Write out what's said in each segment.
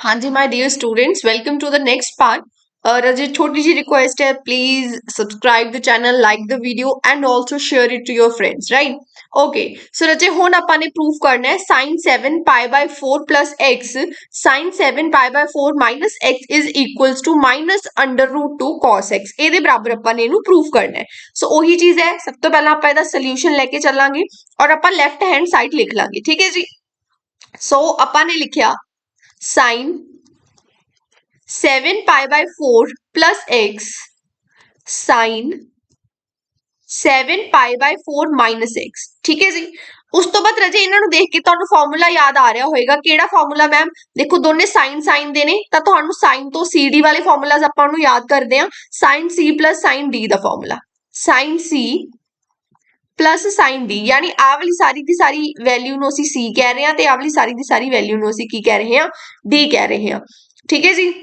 ਹਾਂਜੀ my dear students welcome to the next part ਔਰ ਅਜੇ ਛੋਟੀ ਜੀ ਰਿਕੁਐਸਟ ਹੈ please subscribe the channel like the video and also share it to your friends right okay so ਰਜੇ ਹੁਣ ਆਪਾਂ ਨੇ ਪ੍ਰੂਫ ਕਰਨਾ ਹੈ sin 7 pi by 4 plus x, sin 7 pi by 4 minus x is equals to minus under root 2 cos x. ਇਹਦੇ ਬਰਾਬਰ ਆਪਾਂ ਨੇ ਇਹਨੂੰ ਪ੍ਰੂਫ ਕਰਨਾ ਹੈ ਸੋ ਉਹੀ ਚੀਜ਼ ਹੈ ਸਭ ਤੋਂ ਪਹਿਲਾਂ ਆਪਾਂ ਇਹਦਾ ਸੋਲੂਸ਼ਨ ਲੈ ਕੇ ਚੱਲਾਂਗੇ ਔਰ ਆਪਾਂ ਲੈਫਟ ਹੈਂਡ ਸਾਈਡ ਲਿਖ ਲਾਂਗੇ ਠੀਕ ਹੈ ਜੀ ਸੋ ਆਪਾਂ ਨੇ ਲਿਖਿਆ sin 7 pi by 4 plus x. Sin 7 pi by 4 minus x. ਠੀਕ ਹੈ ਜੀ? ਉਸ ਤੋਂ ਬਾਅਦ ਰਜੇ ਇਹਨਾਂ ਨੂੰ ਦੇਖ ਕੇ ਤੁਹਾਨੂੰ ਫਾਰਮੂਲਾ ਯਾਦ ਆ ਰਿਹਾ ਹੋਵੇਗਾ ਕਿਹੜਾ ਫਾਰਮੂਲਾ ਮੈਮ ਦੇਖੋ, ਦੋਨੇ ਸਾਈਨ ਸਾਈਨ ਦੇ ਨੇ। ਤਾਂ ਤੁਹਾਨੂੰ ਸਾਈਨ ਤੋਂ cd ਵਾਲੇ ਫਾਰਮੂਲਾਜ਼ ਆਪਾਂ ਨੂੰ ਯਾਦ ਕਰਦੇ ਹਾਂ। Sin c sin d ਦਾ formula sin c plus sin d ਯਾਨੀ ਆਹ ਵਾਲੀ ਸਾਰੀ ਦੀ ਸਾਰੀ ਵੈਲਿਊ ਨੂੰ ਅਸੀਂ c ਕਹਿ ਰਹੇ ਹਾਂ ਤੇ ਆਹ ਵਾਲੀ ਸਾਰੀ ਦੀ ਸਾਰੀ ਵੈਲਿਊ ਨੂੰ ਅਸੀਂ ਕੀ ਕਹਿ ਰਹੇ ਹਾਂ? D ਕਹਿ ਰਹੇ ਹਾਂ। ਠੀਕ ਹੈ ਜੀ?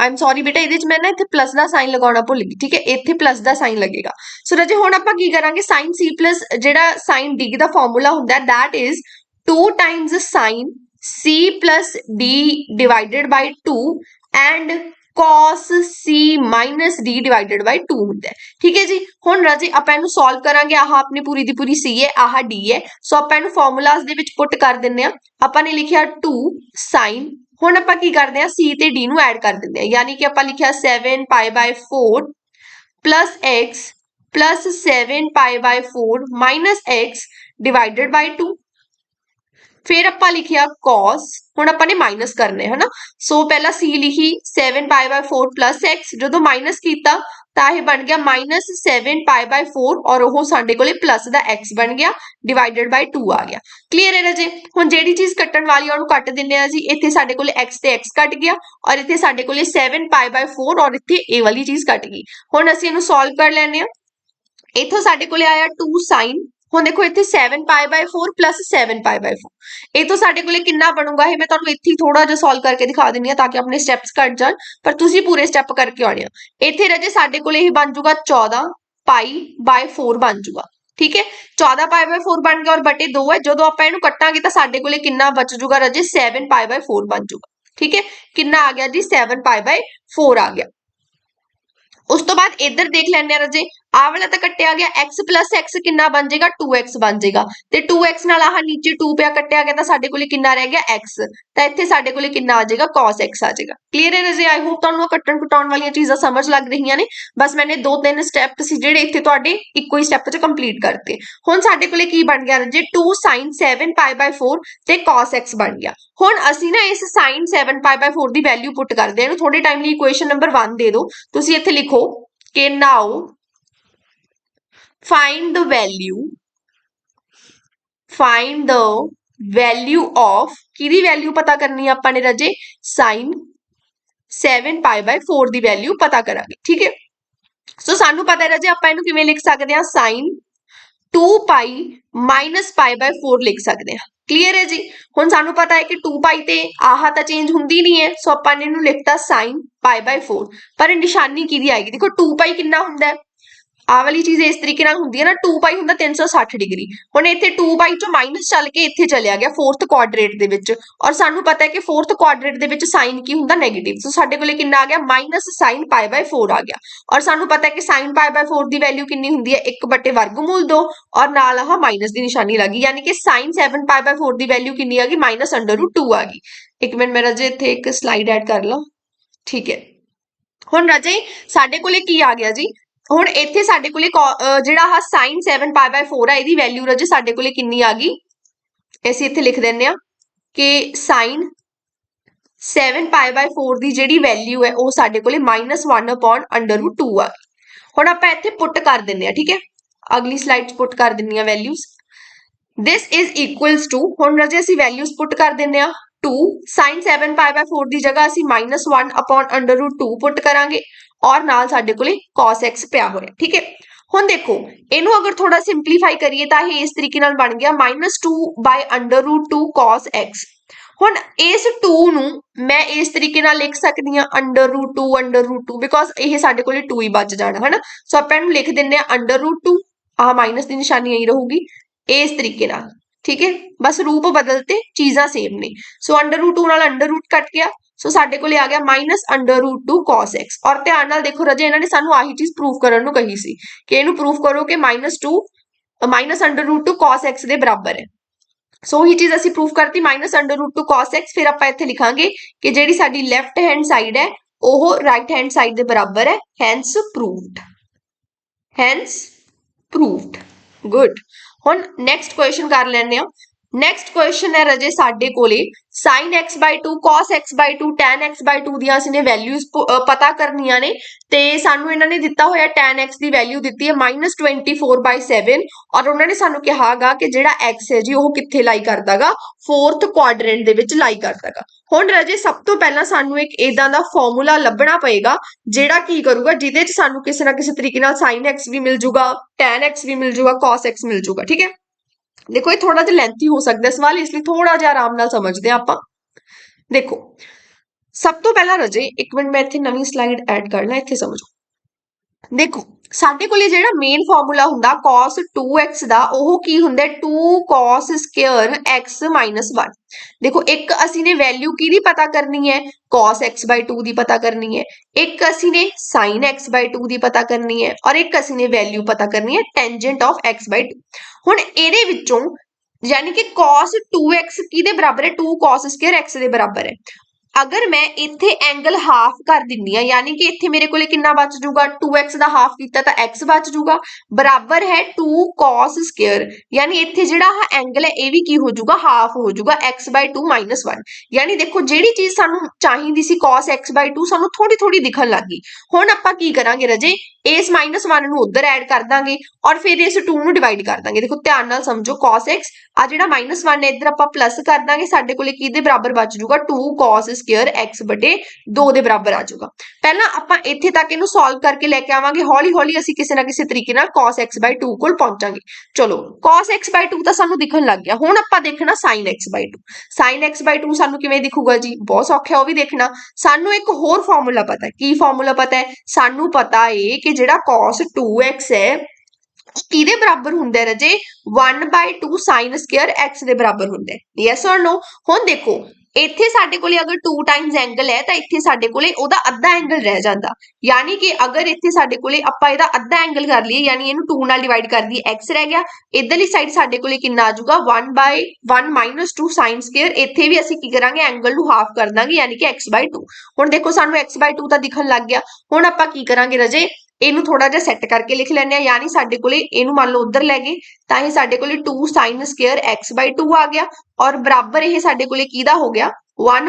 ਆਮ ਸੌਰੀ ਬੇਟਾ, ਇਹਦੇ ਚ ਮੈਂ ਨਾ ਇੱਥੇ ਪਲੱਸ ਦਾ ਸਾਈਨ ਲਗਾਉਣਾ ਭੁੱਲ ਗਈ, ਠੀਕ ਹੈ? ਇੱਥੇ ਪਲੱਸ ਦਾ ਸਾਈਨ ਲੱਗੇਗਾ। ਸੋ ਰਾਜੇ, ਹੁਣ ਆਪਾਂ ਕੀ ਕਰਾਂਗੇ? Sin c ਜਿਹੜਾ ਸਾਈਨ d ਦਾ ਫਾਰਮੂਲਾ ਹੁੰਦਾ that is 2 times sin c d divided by 2 and cos c minus d divided by 2 ਹੁੰਦਾ ਹੈ। ਠੀਕ ਹੈ ਜੀ? ਹੁਣ ਰਾਜੇ ਆਪਾਂ ਇਹਨੂੰ ਸੋਲਵ ਕਰਾਂਗੇ। ਆਹ ਆਪਣੀ ਪੂਰੀ ਦੀ ਪੂਰੀ c ਹੈ, ਆਹ d ਹੈ। ਸੋ ਆਪਾਂ ਇਹਨੂੰ ਫਾਰਮੂਲਾਜ਼ ਦੇ ਵਿੱਚ ਪੁੱਟ ਕਰ ਦਿੰਨੇ ਆ ਆਪਾਂ ਨੇ ਲਿਖਿਆ 2 sin ਹੁਣ ਆਪਾਂ ਕੀ ਕਰਦੇ ਆ c ਤੇ d ਨੂੰ ਐਡ ਕਰ ਦਿੰਦੇ ਆ ਯਾਨੀ ਕਿ ਆਪਾਂ ਲਿਖਿਆ 7 pi by 4 plus x plus 7 pi by 4 minus x divided by 2 ਫਿਰ ਆਪਾਂ ਲਿਖਿਆ cos, ਹੁਣ ਆਪਾਂ ਨੇ ਮਾਈਨਸ ਕਰਨੇ ਹਨਾ? ਸੋ ਪਹਿਲਾਂ c ਲਿਖੀ 7 pi by 4 plus x, ਜਦੋਂ ਮਾਈਨਸ ਕੀਤਾ, ਤਾਂ ਇਹ ਬਣ ਗਿਆ -7 pi by 4 ਔਰ ਉਹ ਸਾਡੇ ਕੋਲੇ ਪਲੱਸ ਦਾ x ਬਣ ਗਿਆ ਡਿਵਾਈਡਡ ਬਾਈ 2 ਆ ਗਿਆ। ਕਲੀਅਰ ਹੈ ਰਾਜੇ? ਹੁਣ ਜਿਹੜੀ ਚੀਜ਼ ਕੱਟਣ ਵਾਲੀ ਆ, ਉਹਨੂੰ ਕੱਟ ਦਿੰਨੇ ਆ ਜੀ। ਇੱਥੇ ਸਾਡੇ ਕੋਲੇ x ਤੇ x ਕੱਟ ਗਿਆ ਔਰ ਇੱਥੇ ਸਾਡੇ ਕੋਲੇ 7 pi by 4 ਔਰ ਇੱਥੇ ਇਹ ਵਾਲੀ ਚੀਜ਼ ਕੱਟ ਗਈ। ਹੁਣ ਅਸੀਂ ਇਹਨੂੰ ਸੋਲਵ ਕਰ ਲੈਣੇ ਆ ਇੱਥੋਂ ਸਾਡੇ ਕੋਲੇ ਆਇਆ 2 sin ਹੁਣ ਦੇਖੋ ਇੱਥੇ 7 pi by 4 7 pi by 4 ਇਹ ਤੋਂ ਸਾਡੇ ਕੋਲੇ ਕਿੰਨਾ ਬਣੂਗਾ, ਇਹ ਮੈਂ ਤੁਹਾਨੂੰ ਇੱਥੇ ਥੋੜਾ ਜਿਹਾ ਸੋਲਵ ਕਰਕੇ ਦਿਖਾ ਦਿੰਨੀ ਆ ਤਾਂ ਕਿ ਆਪਣੇ ਸਟੈਪਸ ਕੱਟ ਜਾਣ, ਪਰ ਤੁਸੀਂ ਪੂਰੇ ਸਟੈਪ ਕਰਕੇ ਆਉਣੇ ਆ ਇੱਥੇ ਰਜੇ ਸਾਡੇ ਕੋਲੇ ਇਹ ਬਣ ਜਾਊਗਾ 14 pi by 4 ਬਣ ਜਾਊਗਾ ਠੀਕ ਹੈ? 14 pi by 4 ਬਣ ਗਿਆ ਔਰ ਬਟੇ 2 ਹੈ, ਜਦੋਂ ਆਪਾਂ ਇਹਨੂੰ ਕੱਟਾਂਗੇ ਤਾਂ ਸਾਡੇ ਕੋਲੇ ਕਿੰਨਾ ਬਚ ਜਾਊਗਾ ਰਜੇ? 7 pi by 4 ਬਣ ਜਾਊਗਾ ਠੀਕ ਹੈ? ਕਿੰਨਾ ਆ ਗਿਆ ਜੀ? 7 pi by 4 ਆ ਗਿਆ। ਉਸ ਤੋਂ ਬਾਅਦ ਇੱਧਰ ਦੇਖ ਲੈਣੇ ਆ ਰਜੇ ਆਹ ਵਾਲਾ ਤਾਂ ਕੱਟਿਆ ਗਿਆ, x x ਕਿੰਨਾ ਬਣ ਜਾਏਗਾ? 2x ਬਣ ਜਾਏਗਾ। ਤੇ 2x ਨਾਲ ਆਹ ਨੀਚੇ 2 ਪਿਆ ਕੱਟਿਆ ਗਿਆ ਤਾਂ ਸਾਡੇ ਕੋਲੇ ਕਿੰਨਾ ਰਹਿ ਗਿਆ? x ਤਾਂ ਇੱਥੇ ਸਾਡੇ ਕੋਲੇ ਕਿੰਨਾ ਆ ਜਾਏਗਾ? cos x ਆ ਜਾਏਗਾ। ਕਲੀਅਰ ਹੈ ਰਜੇ? ਆਈ ਹੋਪ ਤੁਹਾਨੂੰ ਕੱਟਣ ਕਟਾਉਣ ਵਾਲੀਆਂ ਚੀਜ਼ਾਂ ਸਮਝ ਲੱਗ ਰਹੀਆਂ ਨੇ। ਬਸ ਮੈਨੇ ਦੋ ਤਿੰਨ ਸਟੈਪ ਸੀ ਜਿਹੜੇ ਇੱਥੇ ਤੁਹਾਡੇ ਇੱਕੋ ਹੀ ਸਟੈਪ 'ਚ ਕੰਪਲੀਟ ਕਰਤੇ। ਹੁਣ ਸਾਡੇ ਕੋਲੇ ਕੀ ਬਣ ਗਿਆ ਰਜੇ? 2 sin 7 pi 4 ਤੇ cos x ਬਣ ਗਿਆ। ਹੁਣ ਅਸੀਂ ਨਾ ਇਸ sin 7 pi 4 ਦੀ ਵੈਲਿਊ ਪੁੱਟ ਕਰਦੇ ਹਾਂ। ਇਹਨੂੰ ਥੋੜੇ ਟਾਈਮ ਲਈ ਇਕੁਏਸ਼ਨ ਨੰਬਰ 1 ਦੇ ਦਿਓ। ਤੁਸੀਂ ਇੱਥੇ ਲਿਖੋ ਕਿ now find the value, find the value of ਕਿਹਦੀ ਵੈਲਿਊ ਪਤਾ ਕਰਨੀ ਆ ਆਪਾਂ ਨੇ ਰਜੇ sin 7 pi by 4 ਦੀ ਵੈਲਿਊ ਪਤਾ ਕਰਾਂਗੇ ਠੀਕ ਹੈ ਸੋ ਸਾਨੂੰ ਪਤਾ ਹੈ ਰਜੇ ਆਪਾਂ ਇਹਨੂੰ ਕਿਵੇਂ ਲਿਖ ਸਕਦੇ ਹਾਂ sin 2 pi minus pi by 4 ਲਿਖ ਸਕਦੇ ਹਾਂ ਕਲੀਅਰ ਹੈ ਜੀ ਹੁਣ ਸਾਨੂੰ ਪਤਾ ਹੈ ਕਿ 2 pi ਤੇ ਆਹ ਤਾਂ ਚੇਂਜ ਹੁੰਦੀ ਨਹੀਂ ਹੈ ਸੋ ਆਪਾਂ ਨੇ ਇਹਨੂੰ ਲਿਖਤਾ sin pi by 4 ਪਰ ਨਿਸ਼ਾਨੀ ਕਿਹਦੀ ਆਏਗੀ ਦੇਖੋ 2 pi ਕਿੰਨਾ ਹੁੰਦਾ ਹੈ ਆ ਵਾਲੀ ਚੀਜ਼ ਇਸ ਤਰੀਕੇ ਨਾਲ ਹੁੰਦੀ ਹੈ ਨਾ 2 ਪਾਈ ਹੁੰਦਾ 360 ਡਿਗਰੀ। ਹੁਣ ਇੱਥੇ 2 ਪਾਈ ਚੋਂ ਮਾਈਨਸ ਚੱਲ ਕੇ ਇੱਥੇ ਚਲਿਆ ਗਿਆ 4th ਕੁਆਡਰੇਟ ਦੇ ਵਿੱਚ। ਔਰ ਸਾਨੂੰ ਪਤਾ ਹੈ ਕਿ 4th ਕੁਆਡਰੇਟ ਦੇ ਵਿੱਚ ਸਾਈਨ ਕੀ ਹੁੰਦਾ? 네ਗੇਟਿਵ ਸੋ ਸਾਡੇ ਕੋਲੇ ਕਿੰਨਾ ਆ ਗਿਆ? ਮਾਈਨਸ ਸਾਈਨ ਪਾਈ ਬਾਈ 4 ਆ ਗਿਆ। ਔਰ ਸਾਨੂੰ ਪਤਾ ਹੈ ਕਿ ਸਾਈਨ ਪਾਈ ਬਾਈ 4 ਦੀ ਵੈਲਿਊ ਕਿੰਨੀ ਹੁੰਦੀ ਹੈ? 1 ਬਟੇ ਵਰਗਮੂਲ 2 ਔਰ ਨਾਲ ਆਹ ਮਾਈਨਸ ਦੀ ਨਿਸ਼ਾਨੀ ਲੱਗੀ ਯਾਨੀ ਕਿ ਸਾਈਨ 7 ਪਾਈ ਬਾਈ 4 ਦੀ ਵੈਲਿਊ ਕਿੰਨੀ ਆ ਗਈ? ਮਾਈਨਸ ਅੰਡਰ ਰੂਟ 2 ਆ ਗਈ। ਇੱਕ ਮਿੰਟ, ਮੈਂ ਜੇ ਇੱਥੇ ਇੱਕ ਸਲਾਈਡ ਐਡ ਕਰ ਲਾਂ। ਠੀਕ ਹੈ। ਹੁਣ ਰਾਜੇ, ਸਾਡੇ ਕੋਲੇ ਕੀ ਆ ਗਿਆ ਜੀ? ਹੁਣ ਇੱਥੇ ਸਾਡੇ ਕੋਲੇ ਜਿਹੜਾ ਆ sin 7 pi by 4 ਆ, ਇਹਦੀ ਵੈਲਿਊ ਰਜੇ ਸਾਡੇ ਕੋਲੇ ਕਿੰਨੀ ਆ ਗਈ? ਅਸੀਂ ਇੱਥੇ ਲਿਖ ਦਿੰਨੇ ਆ ਕਿ sin 7 pi by 4 ਦੀ ਜਿਹੜੀ ਵੈਲਿਊ ਹੈ, ਉਹ ਸਾਡੇ ਕੋਲੇ -1 upon under root 2 ਆ ਹੁਣ ਆਪਾਂ ਇੱਥੇ ਪੁੱਟ ਕਰ ਦਿੰਨੇ ਆ ਠੀਕ ਹੈ? ਅਗਲੀ ਸਲਾਈਡ 'ਚ ਪੁੱਟ ਕਰ ਦਿੰਨੀ ਆ values this is equals to, ਹੁਣ ਰਜੇ ਅਸੀਂ ਵੈਲਿਊਜ਼ ਪੁੱਟ ਕਰ ਦਿੰਨੇ ਆ 2 sin 7 pi by 4 ਦੀ ਜਗ੍ਹਾ ਅਸੀਂ -1 upon under root 2 ਪੁੱਟ ਕਰਾਂਗੇ। ਔਰ ਨਾਲ ਸਾਡੇ ਕੋਲੇ cos x ਪਿਆ ਹੋਇਆ, ਠੀਕ ਹੈ? ਹੁਣ ਦੇਖੋ, ਇਹਨੂੰ ਅਗਰ ਥੋੜਾ ਸਿੰਪਲੀਫਾਈ ਕਰੀਏ ਤਾਂ ਇਹ ਇਸ ਤਰੀਕੇ ਨਾਲ ਬਣ ਗਿਆ -2 cos x ਹੁਣ ਇਸ 2 ਨੂੰ ਮੈਂ ਇਸ ਤਰੀਕੇ ਨਾਲ ਲਿਖ ਸਕਦੀ ਹਾਂ under root 2 under root 2 because ਇਹ ਸਾਡੇ ਕੋਲੇ 2 ਹੀ ਬਚ ਜਾਣਾ, ਹਨਾ? ਸੋ ਆਪਾਂ ਇਹਨੂੰ ਲਿਖ ਦਿੰਨੇ ਆ ਅੰਡਰ ਰੂਟ 2 ਆਹ ਮਾਈਨਸ ਦੀ ਨਿਸ਼ਾਨੀ ਆਈ ਰਹੂਗੀ, ਇਸ ਤਰੀਕੇ ਨਾਲ, ਠੀਕ ਹੈ? ਬਸ ਰੂਪ ਬਦਲਤੇ ਚੀਜ਼ਾਂ ਸੇਮ ਨੇ। ਸੋ ਅੰਡਰ ਰੂਟ 2 ਨਾਲ ਅੰਡਰ ਰੂਟ ਕੱਟ ਗਿਆ ਸੋ ਸਾਡੇ ਕੋਲੇ ਆ ਗਿਆ minus under root 2 cos x. ਔਰ ਧਿਆਨ ਨਾਲ ਦੇਖੋ, ਰਜੇ ਇਹਨਾਂ ਨੇ ਸਾਨੂੰ ਆਹੀ ਚੀਜ਼ ਪ੍ਰੂਫ ਕਰਨ ਨੂੰ ਕਹੀ ਸੀ ਕਿ ਇਹਨੂੰ ਪ੍ਰੂਫ ਕਰੋ ਕਿ minus 2 minus under root 2 cos x ਦੇ ਬਰਾਬਰ ਹੈ। ਸੋ ਹੀ ਚੀਜ਼ ਅਸੀਂ ਪ੍ਰੂਫ ਕਰਤੀ minus under root 2 cos x, ਫਿਰ ਆਪਾਂ ਇੱਥੇ ਲਿਖਾਂਗੇ ਕਿ ਜਿਹੜੀ ਸਾਡੀ ਲੈਫਟ ਹੈਂਡ ਸਾਈਡ ਹੈ, ਉਹ ਰਾਈਟ ਹੈਂਡ ਸਾਈਡ ਦੇ ਬਰਾਬਰ ਹੈ hence proved hence proved good ਹੁਣ ਨੈਕਸਟ ਕੁਐਸਚਨ ਕਰ ਲੈਂਦੇ ਆ ਨੈਕਸਟ ਕੁਐਸਚਨ ਹੈ ਰਜੇ ਸਾਡੇ ਕੋਲੇ। Sin x 2 cos x 2 tan x 2 ਦੀਆਂ ਅਸੀਂ ਨੇ ਵੈਲਿਊਜ਼ ਪਤਾ ਕਰਨੀਆਂ ਨੇ। ਤੇ ਸਾਨੂੰ ਇਹਨਾਂ ਨੇ ਦਿੱਤਾ ਹੋਇਆ tan x ਦੀ ਵੈਲਿਊ ਦਿੱਤੀ ਹੈ -24/7 ਔਰ ਉਹਨਾਂ ਨੇ ਸਾਨੂੰ ਕਿਹਾਗਾ ਕਿ ਜਿਹੜਾ x ਹੈ ਜੀ ਉਹ ਕਿੱਥੇ ਲਾਈ ਕਰਦਾਗਾ ਫੋਰਥ ਕੁਆਡਰੈਂਟ ਦੇ ਵਿੱਚ ਲਾਈ ਕਰਦਾਗਾ ਹੁਣ ਰਜੇ ਸਭ ਤੋਂ ਪਹਿਲਾਂ ਸਾਨੂੰ ਇੱਕ ਇਦਾਂ ਦਾ ਫਾਰਮੂਲਾ ਲੱਭਣਾ ਪਏਗਾ, ਜਿਹੜਾ ਕੀ ਕਰੂਗਾ, ਜਿਹਦੇ 'ਚ ਸਾਨੂੰ ਕਿਸੇ ਨਾ ਕਿਸੇ ਤਰੀਕੇ ਨਾਲ sin x ਵੀ ਮਿਲ ਜੂਗਾ, tan x ਵੀ ਮਿਲ ਜੂਗਾ, cos x ਮਿਲ ਜੂਗਾ, ਠੀਕ ਹੈ? ਦੇਖੋ, ਇਹ ਥੋੜਾ ਜਿਹਾ ਲੈਂਥੀ ਹੋ ਸਕਦਾ ਸਵਾਲ, ਇਸ ਲਈ ਥੋੜਾ ਜਿਹਾ ਆਰਾਮ ਨਾਲ ਸਮਝਦੇ ਹਾਂ ਆਪਾਂ। ਦੇਖੋ, ਸਭ ਤੋਂ ਪਹਿਲਾਂ ਰਜੇ, ਇੱਕ ਮਿੰਟ ਮੈਂ ਇੱਥੇ ਨਵੀਂ ਸਲਾਈਡ ਐਡ ਕਰਨਾ, ਇੱਥੇ ਸਮਝੋ। ਦੇਖੋ ਸਾਡੇ ਕੋਲੇ ਜਿਹੜਾ ਮੇਨ ਫਾਰਮੂਲਾ ਹੁੰਦਾ cos 2x ਦਾ, ਉਹ ਕੀ ਹੁੰਦਾ? 2 cos ਸਕੁਅਰ x 1 ਦੇਖੋ, ਇੱਕ ਅਸੀਂ ਨੇ ਵੈਲਿਊ ਕਿਹਦੀ ਪਤਾ ਕਰਨੀ ਹੈ? cos x 2 ਦੀ ਪਤਾ ਕਰਨੀ ਹੈ। ਇੱਕ ਅਸੀਂ ਨੇ sin x 2 ਦੀ ਪਤਾ ਕਰਨੀ ਹੈ ਔਰ ਇੱਕ ਅਸੀਂ ਨੇ ਵੈਲਿਊ ਪਤਾ ਕਰਨੀ ਹੈ ਟੈਂਜੈਂਟ ਆਫ x 2 ਹੁਣ ਇਹਦੇ ਵਿੱਚੋਂ ਯਾਨੀ ਕਿ cos 2x ਕਿਹਦੇ ਬਰਾਬਰ ਹੈ? 2 cos ਸਕੁਅਰ x ਦੇ ਬਰਾਬਰ ਹੈ। ਅਗਰ ਮੈਂ ਇੱਥੇ ਐਂਗਲ ਹਾਫ ਕਰ ਦਿੰਨੀ ਆ ਯਾਨੀ ਕਿ ਇੱਥੇ ਮੇਰੇ ਕੋਲੇ ਕਿੰਨਾ ਬਚ ਜਾਊਗਾ? 2x ਦਾ ਹਾਫ ਕੀਤਾ ਤਾਂ x ਬਚ ਜਾਊਗਾ। ਬਰਾਬਰ ਹੈ 2 cos ਸਕੁਅਰ ਯਾਨੀ ਇੱਥੇ ਜਿਹੜਾ ਆਹ ਐਂਗਲ ਹੈ, ਇਹ ਵੀ ਕੀ ਹੋ ਜਾਊਗਾ? ਹਾਫ ਹੋ ਜਾਊਗਾ, x 2 1 ਯਾਨੀ ਦੇਖੋ, ਜਿਹੜੀ ਚੀਜ਼ ਸਾਨੂੰ ਚਾਹੀਦੀ ਸੀ cos x 2 ਸਾਨੂੰ ਥੋੜੀ ਥੋੜੀ ਦਿਖਣ ਲੱਗੀ ਹੁਣ ਆਪਾਂ ਕੀ ਕਰਾਂਗੇ ਰਜੇ? ਇਸ -1 ਨੂੰ ਉਧਰ ਐਡ ਕਰ ਦਾਂਗੇ ਔਰ ਫਿਰ ਇਸ 2 ਨੂੰ ਡਿਵਾਈਡ ਕਰ ਦਾਂਗੇ। ਦੇਖੋ, ਧਿਆਨ ਨਾਲ ਸਮਝੋ, cos x ਆ ਜਿਹੜਾ -1 ਹੈ, ਇੱਧਰ ਆਪਾਂ ਪਲੱਸ ਕਰ ਦਾਂਗੇ। ਸਾਡੇ ਕੋਲੇ ਕਿਹਦੇ ਬਰਾਬਰ ਬਚ ਜਾਊਗਾ? 2 cos ਸਕੁਅਰ x 2 ਦੇ ਬਰਾਬਰ ਆ ਜਾਊਗਾ। ਪਹਿਲਾਂ ਆਪਾਂ ਇੱਥੇ ਤੱਕ ਇਹਨੂੰ ਸੋਲਵ ਕਰਕੇ ਲੈ ਕੇ ਆਵਾਂਗੇ। ਹੌਲੀ ਹੌਲੀ ਅਸੀਂ ਕਿਸੇ ਨਾ ਕਿਸੇ ਤਰੀਕੇ ਨਾਲ cos x 2 ਕੋਲ ਪਹੁੰਚਾਂਗੇ। ਚਲੋ, cos x 2 ਤਾਂ ਸਾਨੂੰ ਦਿਖਣ ਲੱਗ ਗਿਆ। ਹੁਣ ਆਪਾਂ ਦੇਖਣਾ sin x 2 sin x 2 ਸਾਨੂੰ ਕਿਵੇਂ ਦਿਖੂਗਾ ਜੀ? ਬਹੁਤ ਸੌਖਾ ਉਹ ਵੀ ਦੇਖਣਾ। ਸਾਨੂੰ ਇੱਕ ਹੋਰ ਫਾਰਮੂਲਾ ਪਤਾ ਕੀ ਫਾਰਮੂਲਾ ਪਤਾ ਹੈ? ਸਾਨੂੰ ਪਤਾ ਏ ਕਿ ਜਿਹੜਾ cos 2x ਹੈ, ਕਿਹਦੇ ਬਰਾਬਰ ਹੁੰਦਾ ਹੈ ਰਜੇ? 1/2 sin ਸਕੁਅਰ x ਦੇ ਬਰਾਬਰ ਹੁੰਦਾ ਹੈ। ਯੈਸ অর ਨੋ ਹੁਣ ਦੇਖੋ, ਇੱਥੇ ਸਾਡੇ ਕੋਲੇ ਅਗਰ 2 ਟਾਈਮਸ ਐਂਗਲ ਹੈ, ਤਾਂ ਇੱਥੇ ਸਾਡੇ ਕੋਲੇ ਉਹਦਾ ਅੱਧਾ ਐਂਗਲ ਰਹਿ ਜਾਂਦਾ। ਯਾਨੀ ਕਿ ਅਗਰ ਇੱਥੇ ਸਾਡੇ ਕੋਲੇ ਆਪਾਂ ਇਹਦਾ ਅੱਧਾ ਐਂਗਲ ਕਰ ਲਈਏ, ਯਾਨੀ ਇਹਨੂੰ 2 ਨਾਲ ਡਿਵਾਈਡ ਕਰ ਦਈਏ x ਰਹਿ ਗਿਆ, ਇਧਰਲੀ ਸਾਈਡ ਸਾਡੇ ਕੋਲੇ ਕਿੰਨਾ ਆ ਜਾਊਗਾ? 1 1 2 sin ਸਕੁਅਰ ਇੱਥੇ ਵੀ ਅਸੀਂ ਕੀ ਕਰਾਂਗੇ? ਐਂਗਲ ਨੂੰ ਹਾਫ ਕਰ ਦਾਂਗੇ, ਯਾਨੀ ਕਿ x 2 ਹੁਣ ਦੇਖੋ, ਸਾਨੂੰ x 2 ਤਾਂ ਦਿਖਣ ਲੱਗ ਗਿਆ। ਹੁਣ ਆਪਾਂ ਕੀ ਕਰਾਂਗੇ ਰਜੇ? ਇਹਨੂੰ ਥੋੜਾ ਜਿਹਾ ਸੈੱਟ ਕਰਕੇ ਲਿਖ ਲੈਂਦੇ ਆ ਯਾਨੀ ਸਾਡੇ ਕੋਲੇ ਇਹਨੂੰ ਮੰਨ ਲਓ ਉਧਰ ਲੈ ਗਏ, ਤਾਂ ਇਹ ਸਾਡੇ ਕੋਲੇ 2 sin ਸਕੁਅਰ x 2 ਆ ਗਿਆ ਔਰ ਬਰਾਬਰ ਇਹ ਸਾਡੇ ਕੋਲੇ ਕਿਹਦਾ ਹੋ ਗਿਆ? 1